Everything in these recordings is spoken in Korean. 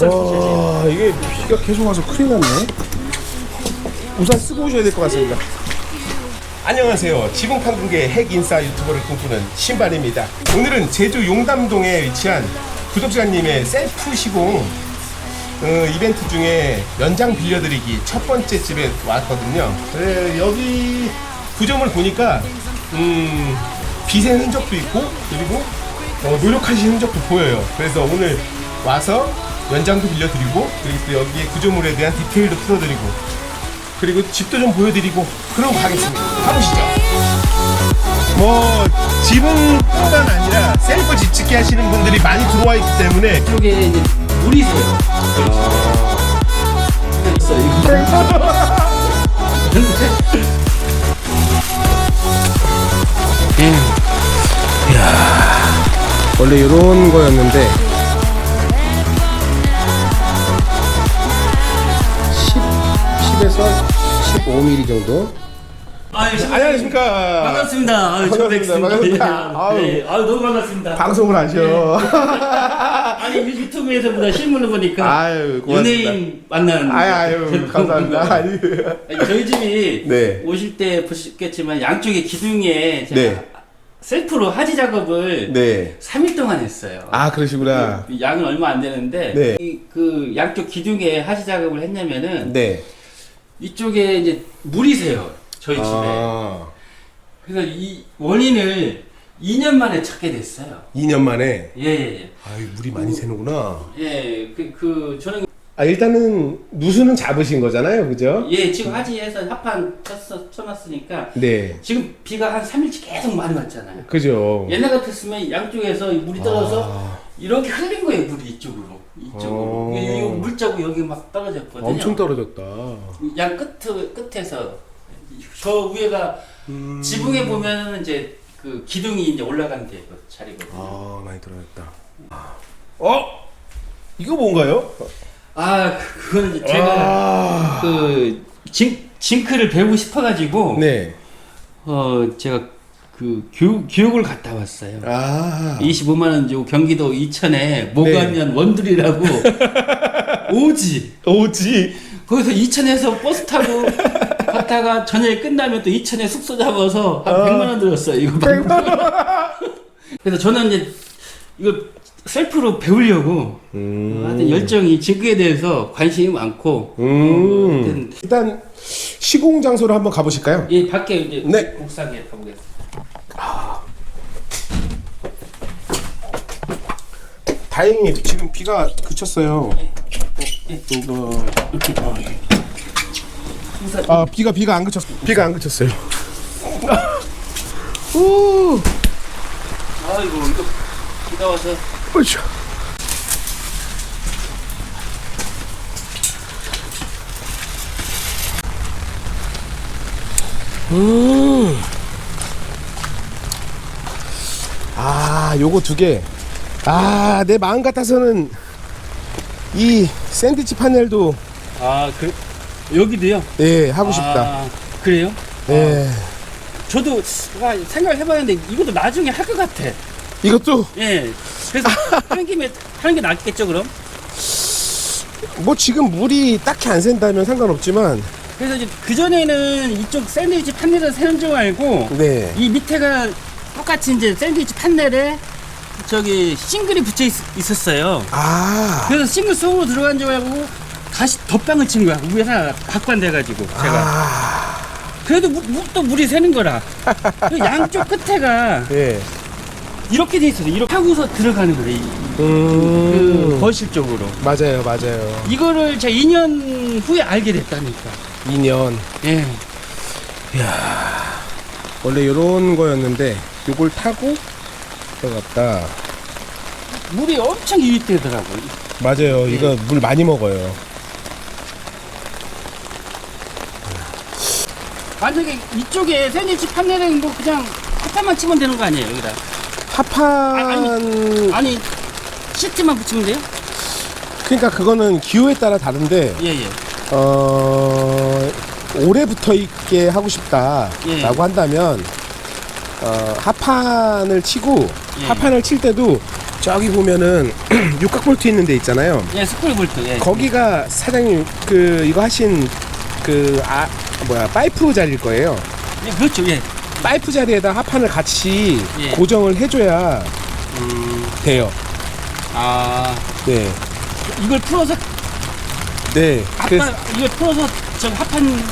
와 이게 비가 계속 와서 큰일 났네. 우산 쓰고 오셔야 될 것 같습니다. 안녕하세요. 지붕판국의 핵인싸 유튜버를 꿈꾸는 신발입니다. 오늘은 제주 용담동에 위치한 구독자님의 셀프 시공 어, 이벤트 중에 연장 빌려드리기 첫 번째 집에 왔거든요. 네, 여기 구점을 보니까 음, 빚의 흔적도 있고 그리고 어, 노력하신 흔적도 보여요. 그래서 오늘 와서 연장도 빌려드리고 그리고 또 여기에 구조물에 대한 디테일도 풀어드리고 그리고 집도 좀 보여드리고 그러고 가겠습니다. 가보시죠. 뭐 지붕뿐만 아니라 셀프 집 짓기 하시는 분들이 많이 들어와 있기 때문에 이쪽에 이제 물이 새요. 있어 이거. 원래 이런 거였는데 15mm 정도 아유, 안녕하십니까 반갑습니다. 아유, 반갑습니다. 저 뵙습니다. 반갑습니다. 예, 아유. 예. 아유, 너무 반갑습니다. 방송을 하셔 아니 유튜브에서 보다 실물로 보니까 아유 고맙습니다 연예인 만나는. 아유 아유 감사합니다 아니 아니, 저희 집이 네. 오실 때 보셨겠지만 양쪽에 기둥에 제가 네. 셀프로 하지 작업을 네. 3일 동안 했어요. 아 그러시구나. 그 양은 얼마 안 되는데 네. 이, 그 양쪽 기둥에 하지 작업을 했냐면은 네. 이쪽에 이제 물이 새요 저희 집에 아, 그래서 이 원인을 2년 만에 찾게 됐어요 2년 만에. 예예예 아유 물이 많이 새는구나. 예, 그, 그 저는 아 일단은 누수는 잡으신 거잖아요, 그죠? 예 지금 하지에서 합판 쳤어, 쳐놨으니까 네. 지금 비가 한 3일치 계속 많이 왔잖아요 그죠. 옛날 같았으면 양쪽에서 이 물이 떨어져 아, 이렇게 흘린 거예요 물이 이쪽으로 이쪽으로 어. 이, 이 물자국 여기 막 떨어졌거든요 엄청 떨어졌다. 양 끝, 끝에서 저 위에가 음. 지붕에 보면은 이제 그 기둥이 이제 올라간 데그 자리거든요. 아 많이 떨어졌다. 어? 이거 뭔가요? 아, 그- 그거는 이제 제가 아, 그 징, 징크를 배우고 싶어가지고 네. 어 제가 그 교육, 교육을 갔다 왔어요. 아. 25만 원 주고 경기도 이천에 모가면 원들이라고 오지 오지. 거기서 이천에서 버스 타고 갔다가 저녁에 끝나면 또 이천에 숙소 잡아서 한 아. 100만 원 들었어요. 이거 그래서 저는 이제 이거 셀프로 배우려고 음. 하여튼 열정이 지그에 대해서 관심이 많고 음. 하여튼 일단 시공 장소로 한번 가보실까요? 이 밖에 이제 네. 옥상에 가보겠습니다. 다행히 지금 비가 그쳤어요. 이거 우선 아 비가 비가 안 그쳤 비가 안 그쳤어요. 오, 아이고 이거 비가 와서 으쌰. 음. 요거 두 개. 아, 내 마음 같아서는 이 샌드위치 파넬도 아 그 여기도요. 예 하고 싶다. 아, 그래요? 예. 저도 아, 생각을 해봤는데 이것도 나중에 할 것 같아. 이것도 예. 그래서 하는 김에 하는 게 낫겠죠 그럼? 뭐 지금 물이 딱히 안 샌다면 상관없지만 그래서 이제 그 전에는 이쪽 샌드위치 판넬을 세는 줄 알고 네. 이 밑에가 똑같이 이제 샌드위치 판넬에 저기 싱글이 붙여 있, 었어요 아. 그래서 싱글 속으로 들어간 줄 알고 다시 덧방을 친 거야. 위에서 박관돼가지고 제가. 아. 그래도 무, 무- 또 물이 새는 거라. 그 양쪽 끝에가 예. 이렇게 돼 있어요. 이렇게 하고서 들어가는 거예요. 이- 그 음. 거실 쪽으로. 맞아요, 맞아요. 이거를 제가 2년 후에 알게 됐다니까. 2년. 예. 원래 요런 거였는데 요걸 타고 들어갔다. 물이 엄청 유입되더라고요. 맞아요. 네. 이거 물 많이 먹어요. 만약에 이쪽에 샌드위치 판넬에 뭐 그냥 하판만 치면 되는 거 아니에요, 여기다. 하판 아니, 시트만 붙이면 돼요? 그러니까 그거는 기호에 따라 다른데 예, 예. 어 오래 붙어 있게 하고 싶다라고 예. 한다면 어 하판을 치고 예. 하판을 칠 때도 저기 보면은 육각 볼트 있는 데 있잖아요. 예, 스크류 볼트. 예. 거기가 사장님 그 이거 하신 그 아 뭐야 파이프 자리일 거예요. 예, 그렇죠. 예. 파이프 자리에다 하판을 같이 예. 고정을 해줘야 음, 돼요. 아, 네, 이걸 풀어서 네. 그, 합판 이걸 풀어서 저 합판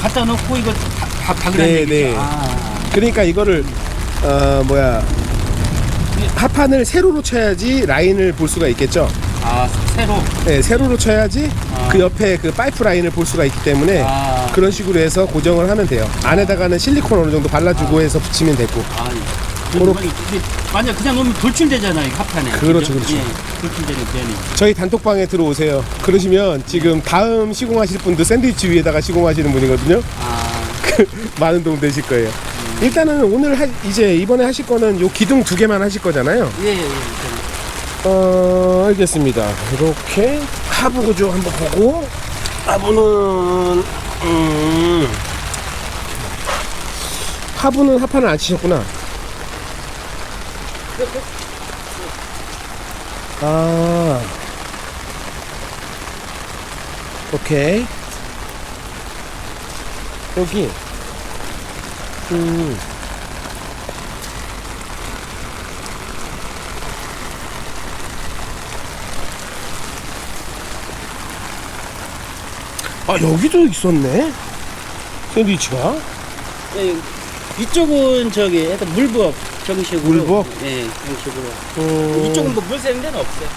갖다 놓고 이거 바- 바- 박으라는 네, 얘기죠. 네. 아, 그러니까 이거를 어 뭐야 하판을 세로로 쳐야지 라인을 볼 수가 있겠죠. 아, 새로. 네, 세로로 쳐야지 아. 그 옆에 그 파이프 라인을 볼 수가 있기 때문에 아, 그런 식으로 해서 고정을 하면 돼요. 안에다가는 실리콘 어느 정도 발라주고 해서 붙이면 되고. 아, 그렇- 그렇. 만약 그냥 놓으면 돌출되잖아요, 이 합판에. 그렇죠? 그렇죠. 예, 돌출되는 면이. 저희 단톡방에 들어오세요. 그러시면 지금 다음 시공하실 분도 샌드위치 위에다가 시공하시는 분이거든요. 아, 많은 도움 되실 거예요. 일단은 오늘 하, 이제 이번에 하실 거는 요 기둥 두 개만 하실 거잖아요. 예, 예, 예. 어, 알겠습니다. 이렇게 하부 구조 한번 보고 하부는 음, 하부는 하판을 안 치셨구나. 아, 오케이. 여기. 음. 아 여기도 있었네 샌드위치가 예, 이쪽은 저기 약간 물부업 정식으로. 물부업? 예, 정식으로. 어... 이쪽은 뭐 물 새는 데는 없어요.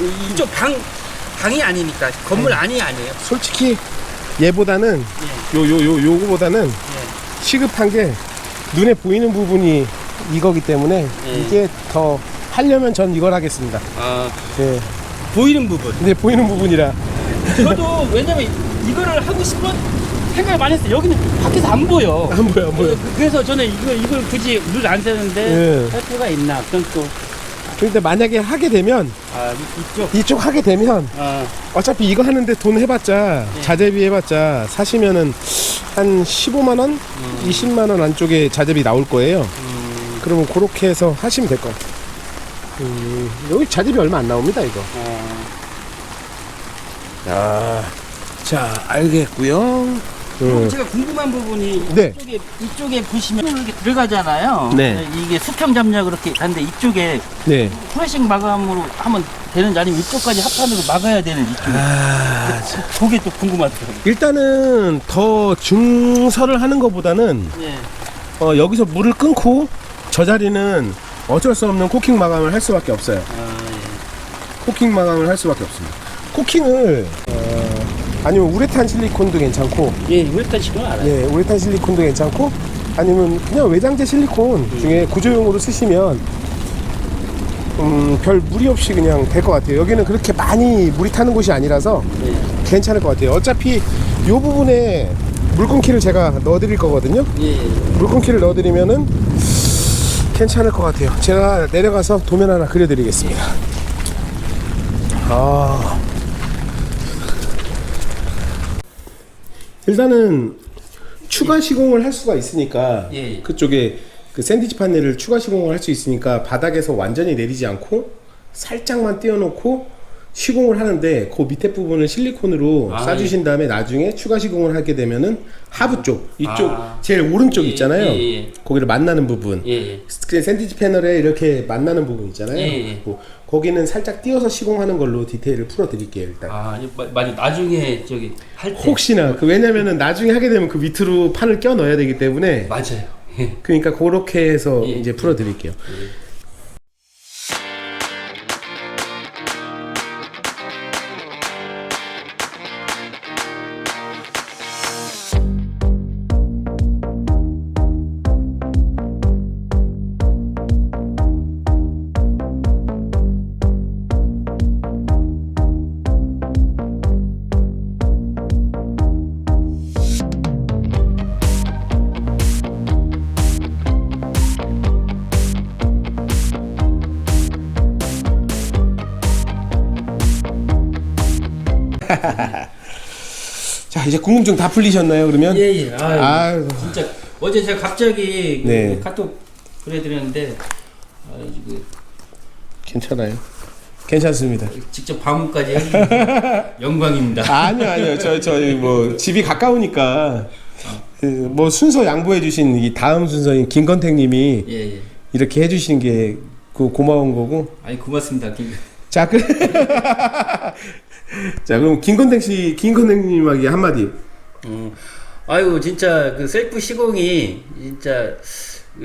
이- 이쪽 방 방이 아니니까 건물 안이 아니에요. 솔직히 얘보다는 예, 요 요 요 요거보다는 예. 시급한 게 눈에 보이는 부분이 이거기 때문에 예. 이게 더 하려면 전 이걸 하겠습니다 아, 예. 보이는 부분. 근데 보이는 부분이라 저도 왜냐면 이거를 하고 싶은 생각을 많이 했어요. 여기는 밖에서 안 보여. 안 보여 안 보여 그래서 저는 이걸 이걸 굳이 물안 예. 할 필요가 있나? 그럼 또 근데 만약에 하게 되면 아, 이- 이쪽 이쪽 하게 되면 아, 어차피 이거 하는데 돈 해봤자 예. 자재비 해봤자 사시면은 한 15만 원, 20만 원 안쪽에 자재비 나올 거예요. 음, 그러면 그렇게 해서 하시면 될 것 같아요. 음, 여기 자재비 얼마 안 나옵니다, 이거. 어, 야, 자, 알겠고요. 그리고 음, 제가 궁금한 부분이 네. 이쪽에 이쪽에 보시면 이렇게 들어가잖아요. 네. 이게 수평 잡냐 그렇게 가는데 이쪽에 네. 프레싱 마감으로 하면 되는지 아니면 이쪽까지 합판으로 막아야 되는지 이쪽에 아, 그게 또 궁금하더라고요. 일단은 더 증설을 하는 것보다는 예. 어, 여기서 물을 끊고 저 자리는 어쩔 수 없는 코킹 마감을 할 수밖에 없어요. 아, 코킹 마감을 할 수밖에 없습니다. 코킹을 어, 아니면 우레탄 실리콘도 괜찮고 예. 예, 우레탄 시간 알아요. 예, 우레탄 실리콘도 괜찮고 아니면 그냥 외장재 실리콘 중에 구조용으로 쓰시면 음, 별 무리 없이 그냥 될 것 같아요. 여기는 그렇게 많이 물이 타는 곳이 아니라서 예. 괜찮을 것 같아요. 어차피 이 부분에 물con키를 제가 넣어드릴 거거든요. 예. 예. 물con키를 넣어드리면은 괜찮을 것 같아요. 제가 내려가서 도면 하나 그려드리겠습니다. 아. 일단은 추가 시공을 할 수가 있으니까 예. 그쪽에 그 샌드위치 판넬을 추가 시공을 할 수 있으니까 바닥에서 완전히 내리지 않고 살짝만 띄워놓고 시공을 하는데 그 밑에 부분을 실리콘으로 아, 싸주신 다음에 나중에 추가 시공을 하게 되면은 하부 쪽 이쪽 아. 제일 오른쪽 예, 있잖아요. 예, 예. 거기를 만나는 부분 예. 예. 그 샌드위치 패널에 이렇게 만나는 부분 있잖아요. 예, 예. 뭐 거기는 살짝 띄워서 시공하는 걸로 디테일을 풀어 드릴게요 일단. 아, 마- 만약 나중에 저기 할 때. 혹시나 그 왜냐면은 나중에 하게 되면 그 밑으로 판을 껴 넣어야 되기 때문에 맞아요. 예. 그러니까 그렇게 해서 예. 이제 풀어드릴게요. 자 이제 궁금증 다 풀리셨나요 그러면? 예, 예. 아유, 아유. 진짜 어제 제가 갑자기 그 네. 카톡 보내드렸는데 아, 그 괜찮아요. 괜찮습니다. 직접 방문까지 해주셔서 영광입니다. 아니요, 아니요. 저, 저희 뭐, 집이 가까우니까, 그, 뭐, 순서 양보해 주신 이 다음 순서인 김건택님이 예, 예. 이렇게 해주시는 게그 고마운 거고. 아니 고맙습니다. 김- 자, 그, 자, 그럼 김건택 씨, 김건택님에게 한마디. 어, 아유 진짜 그 셀프 시공이 진짜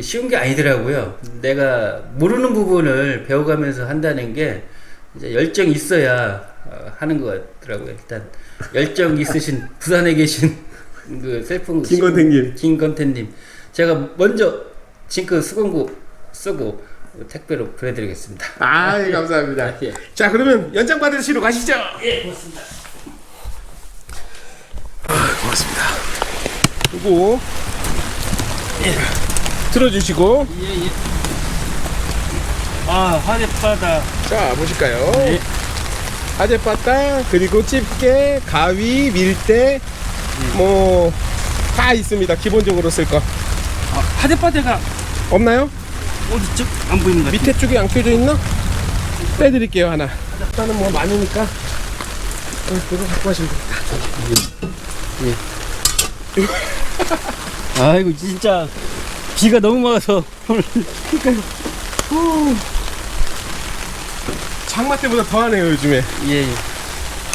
쉬운 게 아니더라고요. 내가 모르는 부분을 배워가면서 한다는 게 이제 열정이 있어야 어, 하는 것 같더라고요. 일단 열정 있으신 부산에 계신 그 셀프 김건택님. 김건태님 제가 먼저 징크 수공구 쓰고 택배로 보내드리겠습니다. 아, 예, 감사합니다. 예. 자, 그러면 연장 받으시러 가시죠. 예, 고맙습니다. 고맙습니다. 그리고, 들어주시고, 예, 예. 아, 화대바다. 자, 보실까요? 네. 하재바다 그리고 집게, 가위, 밀대 뭐 다 있습니다. 기본적으로 쓸 거. 아, 화대바다가 없나요? 어디죠? 안 보입니다. 밑에 쪽에 안 껴져 있나? 빼드릴게요 하나. 일단은 뭐 많으니까 어, 그거 갖고 가시면 됩니다. 아이고 진짜 비가 너무 많아서 오늘 장마 때보다 더하네요 요즘에. 예. 예.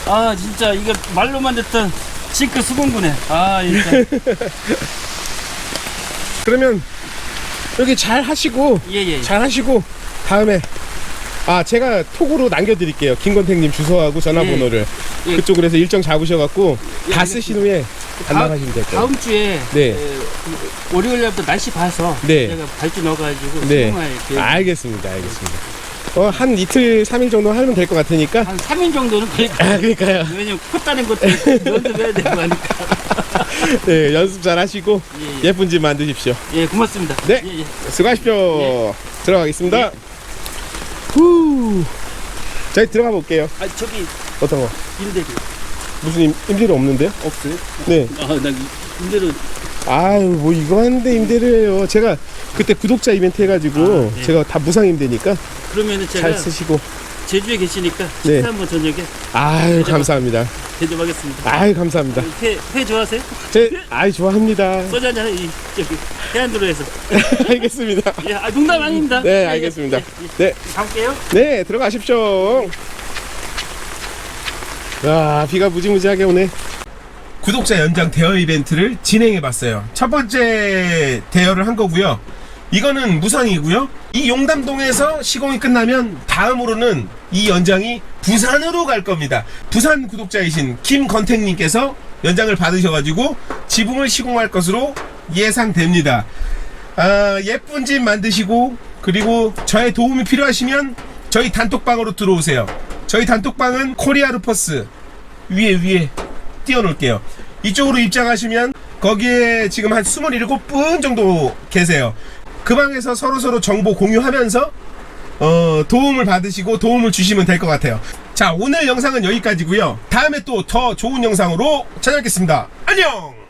아 진짜 이거 말로만 듣던 싱크 수공구네. 아 진짜 그러면 여기 잘 하시고 예예. 잘 하시고 다음에 아 제가 톡으로 남겨드릴게요 김건택님 주소하고 전화번호를 예. 그쪽으로 해서 일정 잡으셔갖고 예, 다. 쓰신 후에 반납하시면 될 거예요. 다음 주에 네. 에, 그 월요일 날부터 날씨 봐서 네. 제가 발주 넣어가지고 네. 계획. 알겠습니다, 알겠습니다. 어, 한 이틀, 삼일 정도 하면 될 것 같으니까. 한 3일 정도는 것 아. 그러니까요. 왜냐면 컸다는 것도 연습해야 되고 하니까. 네, 연습 잘 하시고 예, 예. 예 쁜 집 만드십시오. 예, 고맙습니다. 네. 예, 예. 수고하십시오. 들어가겠습니다. 후. 저희 들어가 볼게요. 아, 저기 어떤 거? 임대료 무슨 임, 임대료 없는데요? 없어요? 네. 아, 나 임대료 아유, 뭐 이거 하는데 임대료예요. 제가 그때 구독자 이벤트 해가지고 아, 네. 제가 다 무상 임대니까 그러면은 제가 잘 쓰시고. 제주에 계시니까 네. 식사 한번 저녁에 아유, 감사합니다. 대접하겠습니다. 아유, 감사합니다. 회, 회 좋아하세요? 제, 아유, 좋아합니다. 소주 한잔 이 저기 해안도로에서. 알겠습니다. 예, 아, 농담 아닙니다. 네, 예, 알겠습니다. 예, 예. 네. 가볼게요. 네, 들어가십시오. 야, 비가 무지무지하게 오네. 구독자 연장 대여 이벤트를 진행해 봤어요. 첫 번째 대여를 한 거고요. 이거는 무상이고요. 이 용담동에서 시공이 끝나면 다음으로는 이 연장이 부산으로 갈 겁니다. 부산 구독자이신 김건택님께서 연장을 받으셔가지고 지붕을 시공할 것으로 예상됩니다. 아, 예쁜 집 만드시고 그리고 저의 도움이 필요하시면 저희 단톡방으로 들어오세요. 저희 단톡방은 코리아 루퍼스 위에 위에 띄워놓을게요. 이쪽으로 입장하시면 거기에 지금 한 27분 정도 계세요. 그 방에서 서로서로 정보 공유하면서 어, 도움을 받으시고 도움을 주시면 될 것 같아요. 자, 오늘 영상은 여기까지고요. 다음에 또 더 좋은 영상으로 찾아뵙겠습니다. 안녕!